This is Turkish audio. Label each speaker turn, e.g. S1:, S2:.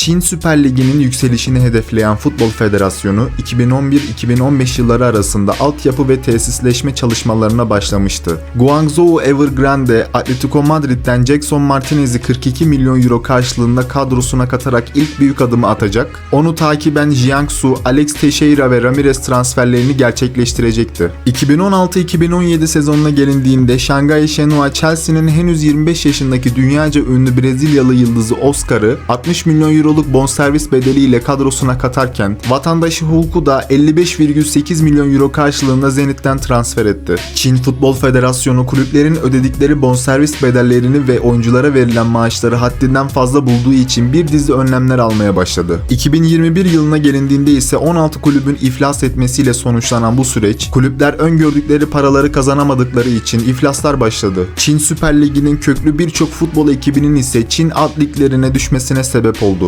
S1: Çin Süper Ligi'nin yükselişini hedefleyen Futbol Federasyonu 2011-2015 yılları arasında altyapı ve tesisleşme çalışmalarına başlamıştı. Guangzhou Evergrande, Atletico Madrid'den Jackson Martinez'i 42 milyon euro karşılığında kadrosuna katarak ilk büyük adımı atacak. Onu takiben Jiangsu, Alex Teixeira ve Ramirez transferlerini gerçekleştirecekti. 2016-2017 sezonuna gelindiğinde Shanghai Shenhua Chelsea'nin henüz 25 yaşındaki dünyaca ünlü Brezilyalı yıldızı Oscar'ı 60 milyon euroluk bonservis bedeliyle kadrosuna katarken vatandaşı Hulk'u da 55,8 milyon euro karşılığında Zenit'ten transfer etti. Çin Futbol Federasyonu kulüplerin ödedikleri bonservis bedellerini ve oyunculara verilen maaşları haddinden fazla bulduğu için bir dizi önlemler almaya başladı. 2021 yılına gelindiğinde ise 16 kulübün iflas etmesiyle sonuçlanan bu süreç, kulüpler öngördükleri paraları kazanamadıkları için iflaslar başladı. Çin Süper Ligi'nin köklü birçok futbol ekibinin ise Çin alt liglerine düşmesine sebep oldu.